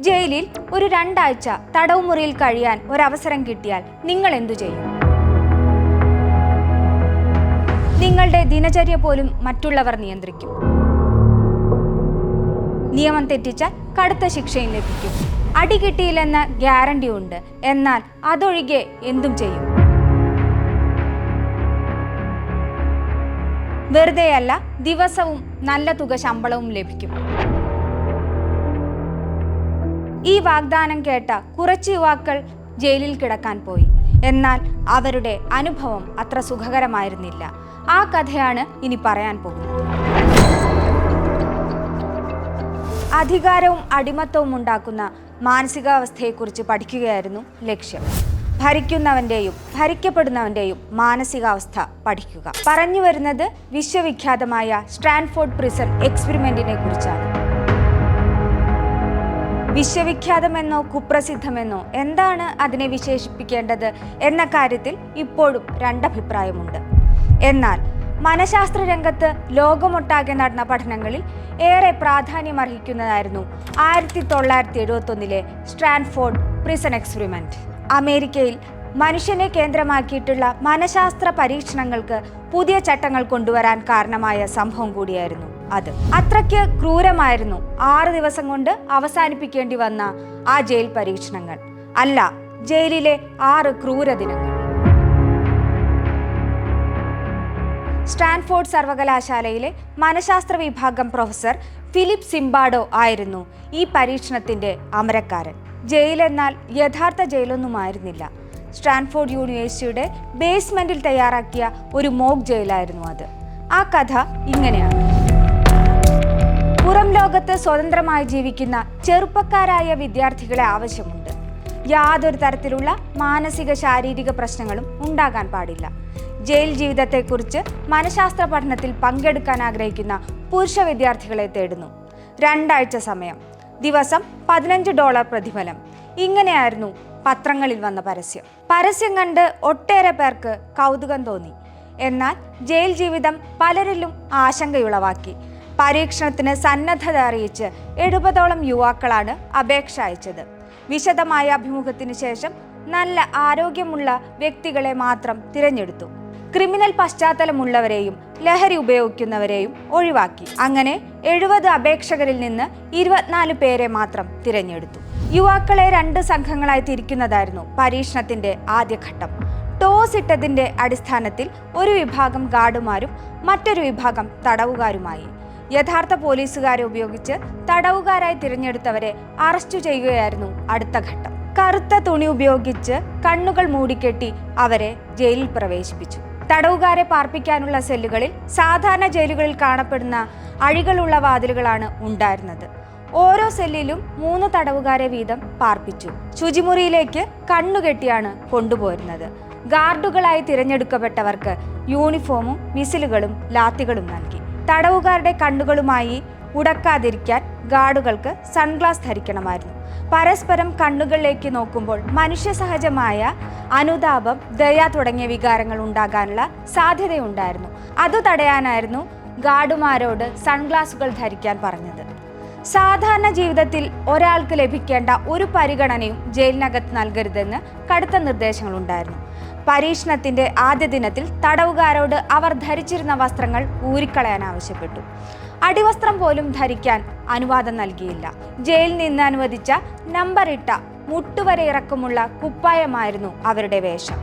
ജയിലിൽ ഒരു രണ്ടാഴ്ച തടവുമുറിയിൽ കഴിയാൻ ഒരവസരം കിട്ടിയാൽ നിങ്ങൾ എന്തു ചെയ്യും? നിങ്ങളുടെ ദിനചര്യ പോലും മറ്റുള്ളവർ നിയന്ത്രിക്കും. നിയമം തെറ്റിച്ചാൽ കടുത്ത ശിക്ഷയും ലഭിക്കും. അടി കിട്ടിയില്ലെന്ന ഗ്യാരണ്ടി ഉണ്ട്. എന്നാൽ അതൊഴികെ എന്തും ചെയ്യും? വെറുതെയല്ല ദിവസവും നല്ല തുക ശമ്പളവും ലഭിക്കും. ഈ വാഗ്ദാനം കേട്ട കുറച്ച് യുവാക്കൾ ജയിലിൽ കിടക്കാൻ പോയി. എന്നാൽ അവരുടെ അനുഭവം അത്ര സുഖകരമായിരുന്നില്ല. ആ കഥയാണ് ഇനി പറയാൻ പോകുന്നത്. അധികാരവും അടിമത്തവും ഉണ്ടാക്കുന്ന മാനസികാവസ്ഥയെക്കുറിച്ച് പഠിക്കുകയായിരുന്നു ലക്ഷ്യം. ഭരിക്കുന്നവന്റെയും ഭരിക്കപ്പെടുന്നവന്റെയും മാനസികാവസ്ഥ പഠിക്കുക. പറഞ്ഞു വരുന്നത് വിശ്വവിഖ്യാതമായ സ്റ്റാൻഫോർഡ് പ്രിസൺ എക്സ്പെരിമെന്റിനെ കുറിച്ചാണ് വിശ്വവിഖ്യാതമെന്നോ കുപ്രസിദ്ധമെന്നോ എന്താണ് അതിനെ വിശേഷിപ്പിക്കേണ്ടത് എന്ന കാര്യത്തിൽ ഇപ്പോഴും രണ്ടഭിപ്രായമുണ്ട്. എന്നാൽ മനഃശാസ്ത്ര രംഗത്ത് ലോകമൊട്ടാകെ നടന്ന പഠനങ്ങളിൽ ഏറെ പ്രാധാന്യമർഹിക്കുന്നതായിരുന്നു ആയിരത്തി തൊള്ളായിരത്തി എഴുപത്തൊന്നിലെ സ്റ്റാൻഫോർഡ് പ്രിസൺ എക്സ്പെരിമെന്റ്. അമേരിക്കയിൽ മനുഷ്യനെ കേന്ദ്രമാക്കിയിട്ടുള്ള മനഃശാസ്ത്ര പരീക്ഷണങ്ങൾക്ക് പുതിയ ചട്ടങ്ങൾ കൊണ്ടുവരാൻ കാരണമായ സംഭവം കൂടിയായിരുന്നു. അത്. അത്രയ്ക്ക് ക്രൂരമായിരുന്നു ആറ് ദിവസം കൊണ്ട് അവസാനിപ്പിക്കേണ്ടി വന്ന ആ ജയിൽ പരീക്ഷണങ്ങൾ. അല്ല ജയിലിലെ ആറ് ക്രൂര ദിനങ്ങൾ. സ്റ്റാൻഫോർഡ് സർവകലാശാലയിലെ മനഃശാസ്ത്ര വിഭാഗം പ്രൊഫസർ ഫിലിപ്പ് സിംബാഡോ ആയിരുന്നു ഈ പരീക്ഷണത്തിന്റെ അമരക്കാരൻ. ജയിലെന്നാൽ യഥാർത്ഥ ജയിലൊന്നുമായിരുന്നില്ല. സ്റ്റാൻഫോർഡ് യൂണിവേഴ്സിറ്റിയുടെ ബേസ്മെന്റിൽ തയ്യാറാക്കിയ ഒരു മോക്ക് ജയിലായിരുന്നു അത്. ആ കഥ ഇങ്ങനെയാണ്. പുറം ലോകത്ത് സ്വതന്ത്രമായി ജീവിക്കുന്ന ചെറുപ്പക്കാരായ വിദ്യാർത്ഥികളെ ആവശ്യമുണ്ട്. യാതൊരു തരത്തിലുള്ള മാനസിക ശാരീരിക പ്രശ്നങ്ങളും ഉണ്ടാകാൻ പാടില്ല. ജയിൽ ജീവിതത്തെക്കുറിച്ച് മനഃശാസ്ത്ര പഠനത്തിൽ പങ്കെടുക്കാൻ ആഗ്രഹിക്കുന്ന പുരുഷ വിദ്യാർത്ഥികളെ തേടുന്നു. രണ്ടാഴ്ച സമയം. ദിവസം പതിനഞ്ച് ഡോളർ പ്രതിഫലം. ഇങ്ങനെയായിരുന്നു പത്രങ്ങളിൽ വന്ന പരസ്യം. പരസ്യം കണ്ട് ഒട്ടേറെ പേർക്ക് കൗതുകം തോന്നി. എന്നാൽ ജയിൽ ജീവിതം പലരിലും ആശങ്കയുളവാക്കി. പരീക്ഷണത്തിന് സന്നദ്ധത അറിയിച്ച് എഴുപതോളം യുവാക്കളാണ് അപേക്ഷ അയച്ചത്. വിശദമായ അഭിമുഖത്തിന് ശേഷം നല്ല ആരോഗ്യമുള്ള വ്യക്തികളെ മാത്രം തിരഞ്ഞെടുത്തു. ക്രിമിനൽ പശ്ചാത്തലമുള്ളവരെയും ലഹരി ഉപയോഗിക്കുന്നവരെയും ഒഴിവാക്കി. അങ്ങനെ എഴുപത് അപേക്ഷകരിൽ നിന്ന് ഇരുപത്തിനാല് പേരെ മാത്രം തിരഞ്ഞെടുത്തു. യുവാക്കളെ രണ്ട് സംഘങ്ങളായി തിരിക്കുന്നതായിരുന്നു പരീക്ഷണത്തിന്റെ ആദ്യഘട്ടം. ടോസ് ഇട്ടതിന്റെ അടിസ്ഥാനത്തിൽ ഒരു വിഭാഗം ഗാർഡുമാരും മറ്റൊരു വിഭാഗം തടവുകാരുമായി. യഥാർത്ഥ പോലീസുകാരെ ഉപയോഗിച്ച് തടവുകാരായി തിരഞ്ഞെടുത്തവരെ അറസ്റ്റ് ചെയ്യുകയായിരുന്നു അടുത്ത ഘട്ടം. കറുത്ത തുണി ഉപയോഗിച്ച് കണ്ണുകൾ മൂടിക്കെട്ടി അവരെ ജയിലിൽ പ്രവേശിപ്പിച്ചു. തടവുകാരെ പാർപ്പിക്കാനുള്ള സെല്ലുകളിൽ സാധാരണ ജയിലുകളിൽ കാണപ്പെടുന്ന അഴികളുള്ള വാതിലുകളാണ് ഉണ്ടായിരുന്നത്. ഓരോ സെല്ലിലും മൂന്ന് തടവുകാരെ വീതം പാർപ്പിച്ചു. ശുചിമുറിയിലേക്ക് കണ്ണുകെട്ടിയാണ് കൊണ്ടുപോരുന്നത് ഗാർഡുകളായി തിരഞ്ഞെടുക്കപ്പെട്ടവർക്ക് യൂണിഫോമും മിസിലുകളും ലാത്തികളും നൽകി. തടവുകാരുടെ കണ്ണുകളുമായി ഉടക്കാതിരിക്കാൻ ഗാർഡുകൾക്ക് സൺഗ്ലാസ് ധരിക്കണമായിരുന്നു. പരസ്പരം കണ്ണുകളിലേക്ക് നോക്കുമ്പോൾ മനുഷ്യസഹജമായ അനുതാപം ദയ തുടങ്ങിയ വികാരങ്ങൾ ഉണ്ടാകാനുള്ള സാധ്യതയുണ്ടായിരുന്നു. അത് തടയാനായിരുന്നു ഗാർഡുമാരോട് സൺഗ്ലാസുകൾ ധരിക്കാൻ പറഞ്ഞത്. സാധാരണ ജീവിതത്തിൽ ഒരാൾക്ക് ലഭിക്കേണ്ട ഒരു പരിഗണനയും ജയിലിനകത്ത് നൽകരുതെന്ന് കടുത്ത നിർദ്ദേശങ്ങളുണ്ടായിരുന്നു. പരീക്ഷണത്തിന്റെ ആദ്യ ദിനത്തിൽ തടവുകാരോട് അവർ ധരിച്ചിരുന്ന വസ്ത്രങ്ങൾ ഊരിക്കളയാൻ ആവശ്യപ്പെട്ടു. അടിവസ്ത്രം പോലും ധരിക്കാൻ അനുവാദം നൽകിയില്ല. ജയിലിൽ നിന്ന് അനുവദിച്ച നമ്പർ ഇട്ട മുട്ടുവരെ ഇറക്കമുള്ള കുപ്പായമായിരുന്നു അവരുടെ വേഷം.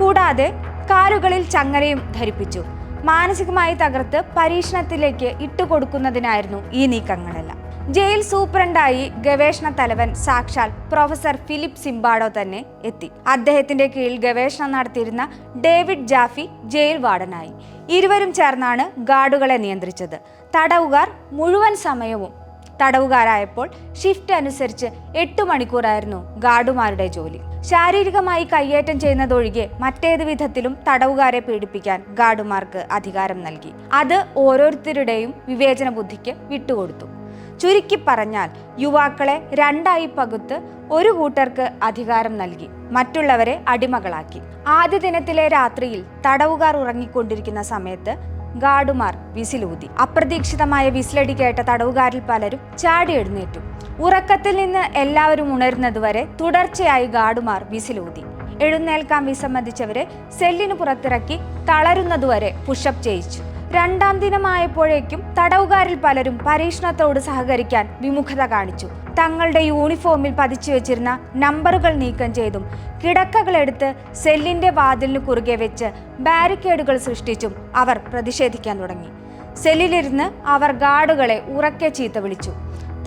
കൂടാതെ കാലുകളിൽ ചങ്ങലയും ധരിപ്പിച്ചു. മാനസികമായി തകർത്ത് പരീക്ഷണത്തിലേക്ക് ഇട്ടുകൊടുക്കുന്നതിനായിരുന്നു ഈ നീക്കങ്ങളെല്ലാം. ജയിൽ സൂപ്രണ്ടായി ഗവേഷണ തലവൻ സാക്ഷാൽ പ്രൊഫസർ ഫിലിപ്പ് സിംബാഡോ തന്നെ എത്തി. അദ്ദേഹത്തിന്റെ കീഴിൽ ഗവേഷണം നടത്തിയിരുന്ന ഡേവിഡ് ജാഫി ജയിൽ വാർഡനായി. ഇരുവരും ചേർന്നാണ് ഗാർഡുകളെ നിയന്ത്രിച്ചത്. തടവുകാർ മുഴുവൻ സമയവും തടവുകാരായപ്പോൾ ഷിഫ്റ്റ് അനുസരിച്ച് എട്ട് മണിക്കൂറായിരുന്നു ഗാർഡുമാരുടെ ജോലി. ശാരീരികമായി കയ്യേറ്റം ചെയ്യുന്നതൊഴികെ മറ്റേത് വിധത്തിലും തടവുകാരെ പീഡിപ്പിക്കാൻ ഗാർഡുമാർക്ക് അധികാരം നൽകി. അത് ഓരോരുത്തരുടെയും വിവേചന ബുദ്ധിക്ക് വിട്ടുകൊടുത്തു. ചുരുക്കി പറഞ്ഞാൽ യുവാക്കളെ രണ്ടായി പകുത്ത് ഒരു കൂട്ടർക്ക് അധികാരം നൽകി മറ്റുള്ളവരെ അടിമകളാക്കി. ആദ്യ ദിനത്തിലെ രാത്രിയിൽ തടവുകാർ ഉറങ്ങിക്കൊണ്ടിരിക്കുന്ന സമയത്ത് ഗാർഡുമാർ വിസിലൂതി. അപ്രതീക്ഷിതമായ വിസിലടി കേട്ട തടവുകാരിൽ പലരും ചാടി എഴുന്നേറ്റു. ഉറക്കത്തിൽ നിന്ന് എല്ലാവരും ഉണരുന്നതുവരെ തുടർച്ചയായി ഗാർഡുമാർ വിസിലൂതി. എഴുന്നേൽക്കാൻ വിസമ്മതിച്ചവരെ സെല്ലിന് പുറത്തിറക്കി തളരുന്നതുവരെ പുഷപ്പ് ചെയ്യിച്ചു. രണ്ടാം ദിനമായപ്പോഴേക്കും തടവുകാരിൽ പലരും പരീക്ഷണത്തോട് സഹകരിക്കാൻ വിമുഖത കാണിച്ചു. തങ്ങളുടെ യൂണിഫോമിൽ പതിച്ചു വെച്ചിരുന്ന നമ്പറുകൾ നീക്കം ചെയ്തും കിടക്കകളെടുത്ത് സെല്ലിന്റെ വാതിലിന് കുറുകെ വെച്ച് ബാരിക്കേഡുകൾ സൃഷ്ടിച്ചും അവർ പ്രതിഷേധിക്കാൻ തുടങ്ങി. സെല്ലിലിരുന്ന് അവർ ഗാർഡുകളെ ഉറക്കെ ചീത്ത വിളിച്ചു.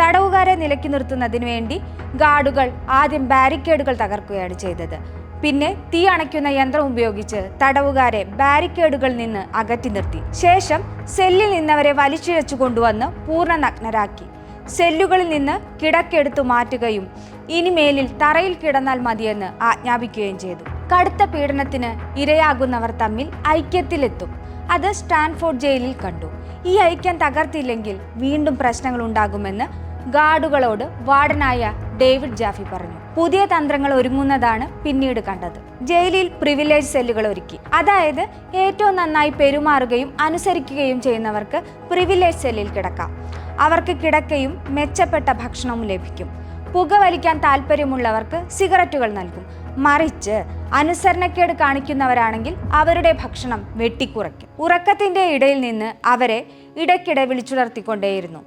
തടവുകാരെ നിലക്കി നിർത്തുന്നതിനു വേണ്ടി ഗാർഡുകൾ ആദ്യം ബാരിക്കേഡുകൾ തകർക്കുകയാണ് ചെയ്തത്. പിന്നെ തീ അണയ്ക്കുന്ന യന്ത്രം ഉപയോഗിച്ച് തടവുകാരെ ബാരിക്കേഡുകളിൽ നിന്ന് അകറ്റി നിർത്തി. ശേഷം സെല്ലിൽ നിന്നവരെ വലിച്ചിഴച്ചു കൊണ്ടുവന്ന് പൂർണ നഗ്നരാക്കി സെല്ലുകളിൽ നിന്ന് കിടക്കെടുത്തു മാറ്റുകയും ഇനിമേലിൽ തറയിൽ കിടന്നാൽ മതിയെന്ന് ആജ്ഞാപിക്കുകയും ചെയ്തു. കടുത്ത പീഡനത്തിന് ഇരയാകുന്നവർ തമ്മിൽ ഐക്യത്തിലെത്തും. അത് സ്റ്റാൻഫോർഡ് ജയിലിൽ കണ്ടു. ഈ ഐക്യം തകർത്തില്ലെങ്കിൽ വീണ്ടും പ്രശ്നങ്ങൾ ഉണ്ടാകുമെന്ന് ഗാർഡുകളോട് വാർഡനായ ഡേവിഡ് ജാഫി പറഞ്ഞു. പുതിയ തന്ത്രങ്ങൾ ഒരുങ്ങുന്നതാണ് പിന്നീട് കണ്ടത്. ജയിലിൽ പ്രിവിലേജ് സെല്ലുകൾ ഒരുക്കി. അതായത് ഏറ്റവും നന്നായി പെരുമാറുകയും അനുസരിക്കുകയും ചെയ്യുന്നവർക്ക് പ്രിവിലേജ് സെല്ലിൽ കിടക്കാം. അവർക്ക് കിടക്കയും മെച്ചപ്പെട്ട ഭക്ഷണവും ലഭിക്കും. പുകവലിക്കാൻ താല്പര്യമുള്ളവർക്ക് സിഗരറ്റുകൾ നൽകും. മറിച്ച് അനുസരണക്കേട് കാണിക്കുന്നവരാണെങ്കിൽ അവരുടെ ഭക്ഷണം വെട്ടിക്കുറയ്ക്കും. ഉറക്കത്തിന്റെ ഇടയിൽ നിന്ന് അവരെ ഇടയ്ക്കിടെ വിളിച്ചുണർത്തിക്കൊണ്ടേയിരുന്നു.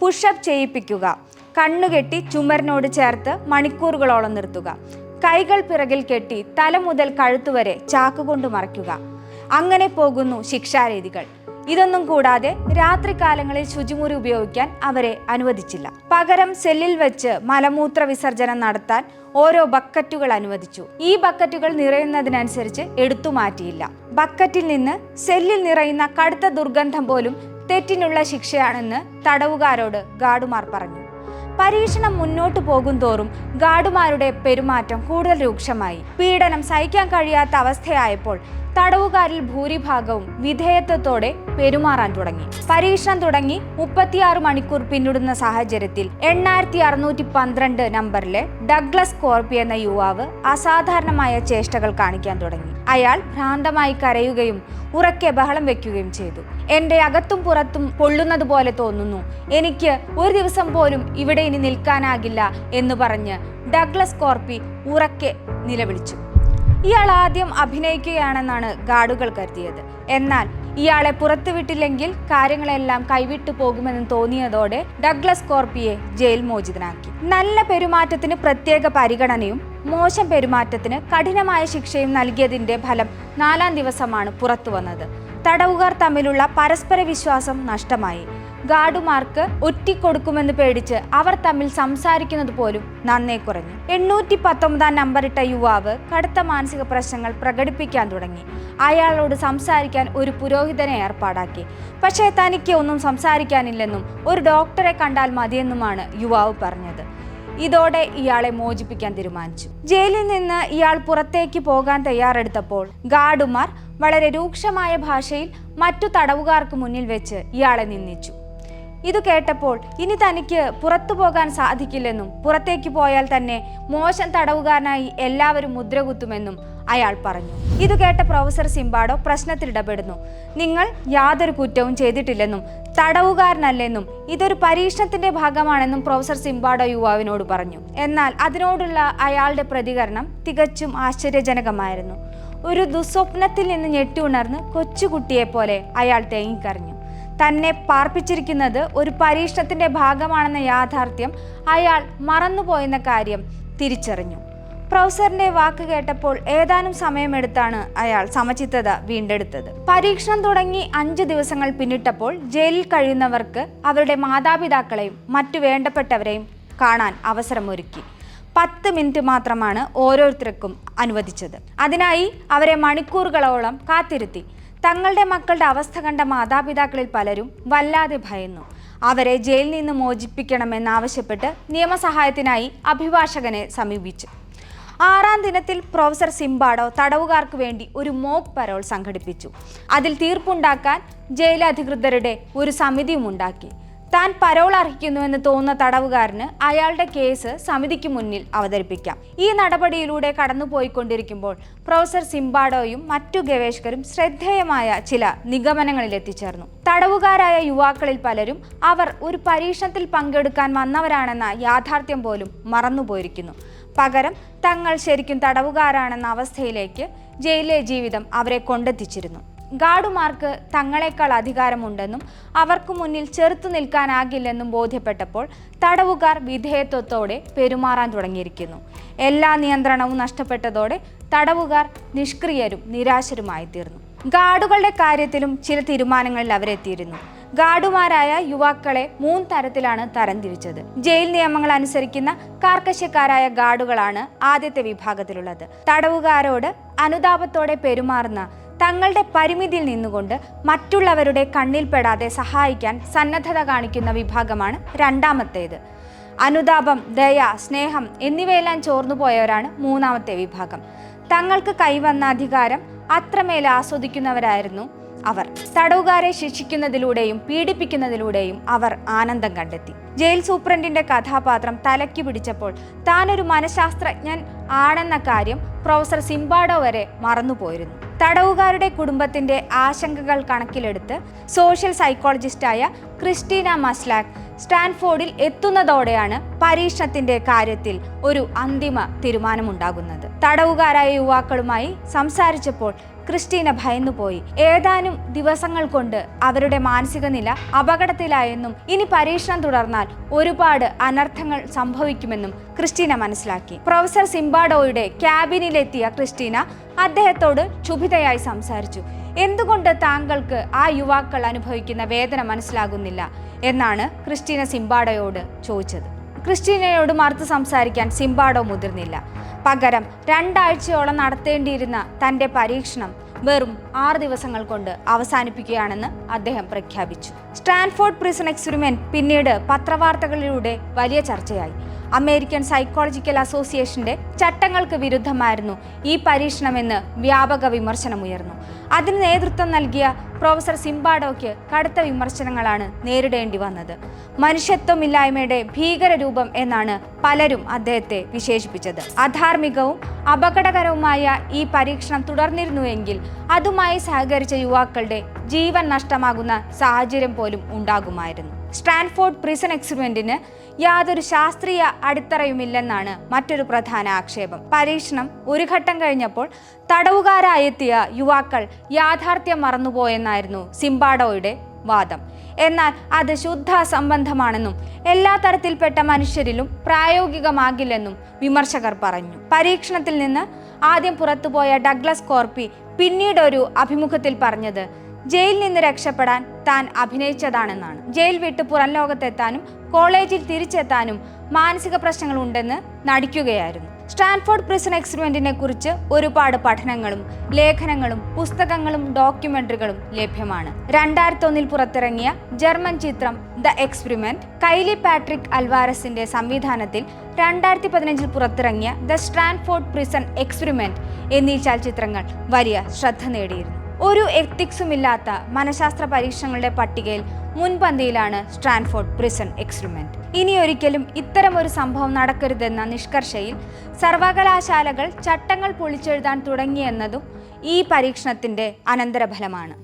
പുഷപ്പ് ചെയ്യിപ്പിക്കുക. കണ്ണുകെട്ടി ചുമരിനോട് ചേർത്ത് മണിക്കൂറുകളോളം നിർത്തുക. കൈകൾ പിറകിൽ കെട്ടി തല മുതൽ കഴുത്തുവരെ ചാക്കുകൊണ്ട് മറയ്ക്കുക. അങ്ങനെ പോകുന്നു ശിക്ഷാരീതികൾ. ഇതൊന്നും കൂടാതെ രാത്രികാലങ്ങളിൽ ശുചിമുറി ഉപയോഗിക്കാൻ അവരെ അനുവദിച്ചില്ല. പകരം സെല്ലിൽ വെച്ച് മലമൂത്ര വിസർജനം നടത്താൻ ഓരോ ബക്കറ്റുകൾ അനുവദിച്ചു. ഈ ബക്കറ്റുകൾ നിറയുന്നതിനനുസരിച്ച് എടുത്തു മാറ്റിയില്ല. ബക്കറ്റിൽ നിന്ന് സെല്ലിൽ നിറയുന്ന കടുത്ത ദുർഗന്ധം പോലും തെറ്റിനുള്ള ശിക്ഷയാണെന്ന് തടവുകാരോട് ഗാർഡുമാർ പറഞ്ഞു. പരീക്ഷണം മുന്നോട്ടു പോകും തോറും ഗാർഡുമാരുടെ പെരുമാറ്റം കൂടുതൽ രൂക്ഷമായി. പീഡനം സഹിക്കാൻ കഴിയാത്ത അവസ്ഥയായപ്പോൾ തടവുകാരിൽ ഭൂരിഭാഗവും വിധേയത്വത്തോടെ പെരുമാറാൻ തുടങ്ങി. പരീക്ഷണം തുടങ്ങി മുപ്പത്തിയാറ് മണിക്കൂർ പിന്നിടുന്ന സാഹചര്യത്തിൽ എണ്ണായിരത്തി അറുന്നൂറ്റി പന്ത്രണ്ട് നമ്പറിലെ ഡഗ്ലസ് കോർപ്പി എന്ന യുവാവ് അസാധാരണമായ ചേഷ്ടകൾ കാണിക്കാൻ തുടങ്ങി. അയാൾ ഭ്രാന്തമായി കരയുകയും ഉറക്കെ ബഹളം വെക്കുകയും ചെയ്തു. എന്റെ അകത്തും പുറത്തും പൊള്ളുന്നത് പോലെ തോന്നുന്നു. എനിക്ക് ഒരു ദിവസം പോലും ഇവിടെ ഇനി നിൽക്കാനാകില്ല എന്ന് പറഞ്ഞ് ഡഗ്ലസ് കോർപ്പി ഉറക്കെ നിലവിളിച്ചു. ഇയാൾ ആദ്യം അഭിനയിക്കുകയാണെന്നാണ് ഗാർഡുകൾ കരുതിയത്. എന്നാൽ ഇയാളെ പുറത്തുവിട്ടില്ലെങ്കിൽ കാര്യങ്ങളെല്ലാം കൈവിട്ടു പോകുമെന്ന് തോന്നിയതോടെ ഡഗ്ലസ് കോർപ്പിയെ ജയിൽ മോചിതനാക്കി. നല്ല പെരുമാറ്റത്തിന് പ്രത്യേക പരിഗണനയും മോശം പെരുമാറ്റത്തിന് കഠിനമായ ശിക്ഷയും നൽകിയതിന്റെ ഫലം നാലാം ദിവസമാണ് പുറത്തു വന്നത്. തടവുകാർ തമ്മിലുള്ള പരസ്പര വിശ്വാസം നഷ്ടമായി. ഗാർഡുമാർക്ക് ഒറ്റിക്കൊടുക്കുമെന്ന് പേടിച്ച് അവർ തമ്മിൽ സംസാരിക്കുന്നത് പോലും നന്നേ കുറഞ്ഞു. എണ്ണൂറ്റി പത്തൊമ്പതാം നമ്പറിട്ട യുവാവ് കടുത്ത മാനസിക പ്രശ്നങ്ങൾ പ്രകടിപ്പിക്കാൻ തുടങ്ങി. അയാളോട് സംസാരിക്കാൻ ഒരു പുരോഹിതനെ ഏർപ്പാടാക്കി. പക്ഷേ തനിക്ക് ഒന്നും സംസാരിക്കാനില്ലെന്നും ഒരു ഡോക്ടറെ കണ്ടാൽ മതിയെന്നുമാണ് യുവാവ് പറഞ്ഞത്. ഇതോടെ ഇയാളെ മോചിപ്പിക്കാൻ തീരുമാനിച്ചു. ജയിലിൽ നിന്ന് ഇയാൾ പുറത്തേക്ക് പോകാൻ തയ്യാറെടുത്തപ്പോൾ ഗാർഡുമാർ വളരെ രൂക്ഷമായ ഭാഷയിൽ മറ്റു തടവുകാർക്ക് മുന്നിൽ വെച്ച് ഇയാളെ നിന്ദിച്ചു. ഇത് കേട്ടപ്പോൾ ഇനി തനിക്ക് പുറത്തു പോകാൻ സാധിക്കില്ലെന്നും പുറത്തേക്ക് പോയാൽ തന്നെ മോശം തടവുകാരനായി എല്ലാവരും മുദ്രകുത്തുമെന്നും അയാൾ പറഞ്ഞു. ഇത് കേട്ട പ്രൊഫസർ സിംബാഡോ പ്രശ്നത്തിൽ ഇടപെടുന്നു. നിങ്ങൾ യാതൊരു കുറ്റവും ചെയ്തിട്ടില്ലെന്നും തടവുകാരനല്ലെന്നും ഇതൊരു പരീക്ഷണത്തിന്റെ ഭാഗമാണെന്നും പ്രൊഫസർ സിംബാഡോ യുവാവിനോട് പറഞ്ഞു. എന്നാൽ അതിനോടുള്ള അയാളുടെ പ്രതികരണം തികച്ചും ആശ്ചര്യജനകമായിരുന്നു. ഒരു ദുസ്വപ്നത്തിൽ നിന്ന് ഞെട്ടി ഉണർന്ന് കൊച്ചുകുട്ടിയെപ്പോലെ അയാൾ തേങ്ങിക്കരഞ്ഞു. തന്നെ പാർപ്പിച്ചിരിക്കുന്നത് ഒരു പരീക്ഷണത്തിന്റെ ഭാഗമാണെന്ന യാഥാർത്ഥ്യം അയാൾ മറന്നുപോയെന്ന കാര്യം തിരിച്ചറിഞ്ഞു. പ്രൊഫസറിന്റെ വാക്ക് കേട്ടപ്പോൾ ഏതാനും സമയമെടുത്താണ് അയാൾ സമചിത്തത വീണ്ടെടുത്തത്. പരീക്ഷണം തുടങ്ങി അഞ്ച് ദിവസങ്ങൾ പിന്നിട്ടപ്പോൾ ജയിലിൽ കഴിയുന്നവർക്ക് അവരുടെ മാതാപിതാക്കളെയും മറ്റു വേണ്ടപ്പെട്ടവരെയും കാണാൻ അവസരമൊരുക്കി. പത്ത് മിനിറ്റ് മാത്രമാണ് ഓരോരുത്തർക്കും അനുവദിച്ചത്. അതിനായി അവരെ മണിക്കൂറുകളോളം കാത്തിരുത്തി. തങ്ങളുടെ മക്കളുടെ അവസ്ഥ കണ്ട മാതാപിതാക്കളിൽ പലരും വല്ലാതെ ഭയന്നു. അവരെ ജയിലിൽ നിന്ന് മോചിപ്പിക്കണമെന്നാവശ്യപ്പെട്ട് നിയമസഹായത്തിനായി അഭിഭാഷകനെ സമീപിച്ചു. ആറാം ദിനത്തിൽ പ്രൊഫസർ സിംബാഡോ തടവുകാർക്ക് വേണ്ടി ഒരു മോക്ക് പരോൾ സംഘടിപ്പിച്ചു. അതിൽ തീർപ്പുണ്ടാക്കാൻ ജയിലധികൃതരുടെ ഒരു സമിതിയും ഉണ്ടാക്കി. താൻ പരോൾ അർഹിക്കുന്നുവെന്ന് തോന്നുന്ന തടവുകാരന് അയാളുടെ കേസ് സമിതിക്ക് മുന്നിൽ അവതരിപ്പിക്കാം. ഈ നടപടിയിലൂടെ കടന്നുപോയിക്കൊണ്ടിരിക്കുമ്പോൾ പ്രൊഫസർ സിംബാഡോയും മറ്റു ഗവേഷകരും ശ്രദ്ധേയമായ ചില നിഗമനങ്ങളിൽ എത്തിച്ചേർന്നു. തടവുകാരായ യുവാക്കളിൽ പലരും അവർ ഒരു പരീക്ഷണത്തിൽ പങ്കെടുക്കാൻ വന്നവരാണെന്ന യാഥാർത്ഥ്യം പോലും മറന്നുപോയിരിക്കുന്നു. പകരം തങ്ങൾ ശരിക്കും തടവുകാരാണെന്ന അവസ്ഥയിലേക്ക് ജയിലിലെ ജീവിതം അവരെ കൊണ്ടെത്തിച്ചിരുന്നു. ഗാർഡുമാർക്ക് തങ്ങളെക്കാൾ അധികാരമുണ്ടെന്നും അവർക്ക് മുന്നിൽ ചെറുത്തു നിൽക്കാനാകില്ലെന്നും ബോധ്യപ്പെട്ടപ്പോൾ തടവുകാർ വിധേയത്വത്തോടെ പെരുമാറാൻ തുടങ്ങിയിരിക്കുന്നു. എല്ലാ നിയന്ത്രണവും നഷ്ടപ്പെട്ടതോടെ തടവുകാർ നിഷ്ക്രിയരും നിരാശരുമായി തീർന്നു. ഗാർഡുകളുടെ കാര്യത്തിലും ചില തീരുമാനങ്ങളിൽ അവരെത്തിയിരുന്നു. ഗാർഡുമാരായ യുവാക്കളെ മൂന്ന് തരത്തിലാണ് തരംതിരിച്ചത്. ജയിൽ നിയമങ്ങൾ അനുസരിക്കുന്ന കാർക്കശ്യക്കാരായ ഗാർഡുകളാണ് ആദ്യത്തെ വിഭാഗത്തിലുള്ളത്. തടവുകാരോട് അനുതാപത്തോടെ പെരുമാറുന്ന തങ്ങളുടെ പരിമിതിയിൽ നിന്നുകൊണ്ട് മറ്റുള്ളവരുടെ കണ്ണിൽപ്പെടാതെ സഹായിക്കാൻ സന്നദ്ധത കാണിക്കുന്ന വിഭാഗമാണ് രണ്ടാമത്തേത്. അനുതാപം ദയ സ്നേഹം എന്നിവയെല്ലാം ചോർന്നുപോയവരാണ് മൂന്നാമത്തെ വിഭാഗം. തങ്ങൾക്ക് കൈവന്ന അധികാരം അത്രമേൽ ആസ്വദിക്കുന്നവരായിരുന്നു അവർ. തടവുകാരെ ശിക്ഷിക്കുന്നതിലൂടെയും പീഡിപ്പിക്കുന്നതിലൂടെയും അവർ ആനന്ദം കണ്ടെത്തി. ജയിൽ സൂപ്രണ്ടിന്റെ കഥാപാത്രം തലയ്ക്ക് പിടിച്ചപ്പോൾ താനൊരു മനഃശാസ്ത്രജ്ഞൻ ആണെന്ന കാര്യം പ്രൊഫസർ സിംബാഡോ വരെ മറന്നുപോയിരുന്നു. തടവുകാരുടെ കുടുംബത്തിന്റെ ആശങ്കകൾ കണക്കിലെടുത്ത് സോഷ്യൽ സൈക്കോളജിസ്റ്റായ ക്രിസ്റ്റീന മസ്ലാക് സ്റ്റാൻഫോർഡിൽ എത്തുന്നതോടെയാണ് പരീക്ഷണത്തിന്റെ കാര്യത്തിൽ ഒരു അന്തിമ തീരുമാനമുണ്ടാകുന്നത്. തടവുകാരായ യുവാക്കളുമായി സംസാരിച്ചപ്പോൾ ക്രിസ്റ്റീന ഭയന്നുപോയി. ഏതാനും ദിവസങ്ങൾ കൊണ്ട് അവരുടെ മാനസിക നില അപകടത്തിലായെന്നും ഇനി പരീക്ഷണം തുടർന്നാൽ ഒരുപാട് അനർത്ഥങ്ങൾ സംഭവിക്കുമെന്നും ക്രിസ്റ്റീന മനസ്സിലാക്കി. പ്രൊഫസർ സിംബാഡോയുടെ ക്യാബിനിലെത്തിയ ക്രിസ്റ്റീന അദ്ദേഹത്തോട് ക്ഷുഭിതയായി സംസാരിച്ചു. എന്തുകൊണ്ട് താങ്കൾക്ക് ആ യുവാക്കൾ അനുഭവിക്കുന്ന വേദന മനസ്സിലാകുന്നില്ല? എന്നാണ് ക്രിസ്റ്റീന സിംബാഡോയോട് ചോദിച്ചത്. ക്രിസ്റ്റീനയോട് മറുത്ത് സംസാരിക്കാൻ സിംബാഡോ മുതിർന്നില്ല. പകരം രണ്ടാഴ്ചയോളം നടത്തേണ്ടിയിരുന്ന തന്റെ പരീക്ഷണം വെറും ആറ് ദിവസങ്ങൾ കൊണ്ട് അവസാനിപ്പിക്കുകയാണെന്ന് അദ്ദേഹം പ്രഖ്യാപിച്ചു. സ്റ്റാൻഫോർഡ് പ്രിസൺ എക്സ്പെരിമെന്റ് പിന്നീട് പത്രവാർത്തകളിലൂടെ വലിയ ചർച്ചയായി. അമേരിക്കൻ സൈക്കോളജിക്കൽ അസോസിയേഷന്റെ ചട്ടങ്ങൾക്ക് വിരുദ്ധമായിരുന്നു ഈ പരീക്ഷണമെന്ന് വ്യാപക വിമർശനമുയർന്നു. അതിന് നേതൃത്വം നൽകിയ പ്രൊഫസർ സിംബാഡോയ്ക്ക് കടുത്ത വിമർശനങ്ങളാണ് നേരിടേണ്ടി വന്നത്. മനുഷ്യത്വമില്ലായ്മയുടെ ഭീകരരൂപം എന്നാണ് പലരും അദ്ദേഹത്തെ വിശേഷിപ്പിച്ചത്. അധാർമികവും അപകടകരവുമായ ഈ പരീക്ഷണം തുടർന്നിരുന്നുവെങ്കിൽ അതുമായി സഹകരിച്ച യുവാക്കളുടെ ജീവൻ നഷ്ടമാകുന്ന സാഹചര്യം പോലും ഉണ്ടാകുമായിരുന്നു. സ്റ്റാൻഫോർഡ് പ്രിസൺ എക്സ്പെരിമെന്റിന് യാതൊരു ശാസ്ത്രീയ അടിത്തറയുമില്ലെന്നാണ് മറ്റൊരു പ്രധാന ആക്ഷേപം. പരീക്ഷണം ഒരു ഘട്ടം കഴിഞ്ഞപ്പോൾ തടവുകാരായെത്തിയ യുവാക്കൾ യാഥാർത്ഥ്യം മറന്നുപോയെന്നായിരുന്നു സിംബാഡോയുടെ വാദം. എന്നാൽ അത് ശുദ്ധ സംബന്ധമാണെന്നും എല്ലാ തരത്തിൽപ്പെട്ട മനുഷ്യരിലും പ്രായോഗികമാകില്ലെന്നും വിമർശകർ പറഞ്ഞു. പരീക്ഷണത്തിൽ നിന്ന് ആദ്യം പുറത്തുപോയ ഡഗ്ലസ് കോർപ്പി പിന്നീടൊരു അഭിമുഖത്തിൽ പറഞ്ഞത് ജയിലിൽ നിന്ന് രക്ഷപ്പെടാൻ താൻ അഭിനയിച്ചതാണെന്നാണ്. ജയിൽ വിട്ട് പുറം ലോകത്തെത്താനും കോളേജിൽ തിരിച്ചെത്താനും മാനസിക പ്രശ്നങ്ങൾ ഉണ്ടെന്ന് നടിക്കുകയായിരുന്നു. സ്റ്റാൻഫോർഡ് പ്രിസൺ എക്സ്പെരിമെന്റിനെ കുറിച്ച് ഒരുപാട് പഠനങ്ങളും ലേഖനങ്ങളും പുസ്തകങ്ങളും ഡോക്യുമെന്ററികളും ലഭ്യമാണ്. രണ്ടായിരത്തി ഒന്നിൽ പുറത്തിറങ്ങിയ ജർമ്മൻ ചിത്രം ദ എക്സ്പെരിമെന്റ് കൈലി പാട്രിക് അൽവാരസിന്റെ സംവിധാനത്തിൽ രണ്ടായിരത്തി പതിനഞ്ചിൽ പുറത്തിറങ്ങിയ ദ സ്റ്റാൻഫോർഡ് പ്രിസൺ എക്സ്പെരിമെന്റ് എന്നീ ചലച്ചിത്രങ്ങൾ വലിയ ശ്രദ്ധ നേടിയിരുന്നു. ഒരു എത്തിക്സും ഇല്ലാത്ത മനഃശാസ്ത്ര പരീക്ഷണങ്ങളുടെ പട്ടികയിൽ മുൻപന്തിയിലാണ് സ്ട്രാൻഫോർഡ് പ്രിസൺ എക്സ്പെരിമെന്റ്. ഇനി ഒരിക്കലും ഇത്തരം ഒരു സംഭവം നടക്കരുതെന്ന നിഷ്കർഷയിൽ സർവകലാശാലകൾ ചട്ടങ്ങൾ പൊളിച്ചെഴുതാൻ തുടങ്ങിയെന്നതും ഈ പരീക്ഷണത്തിന്റെ അനന്തരഫലമാണ്.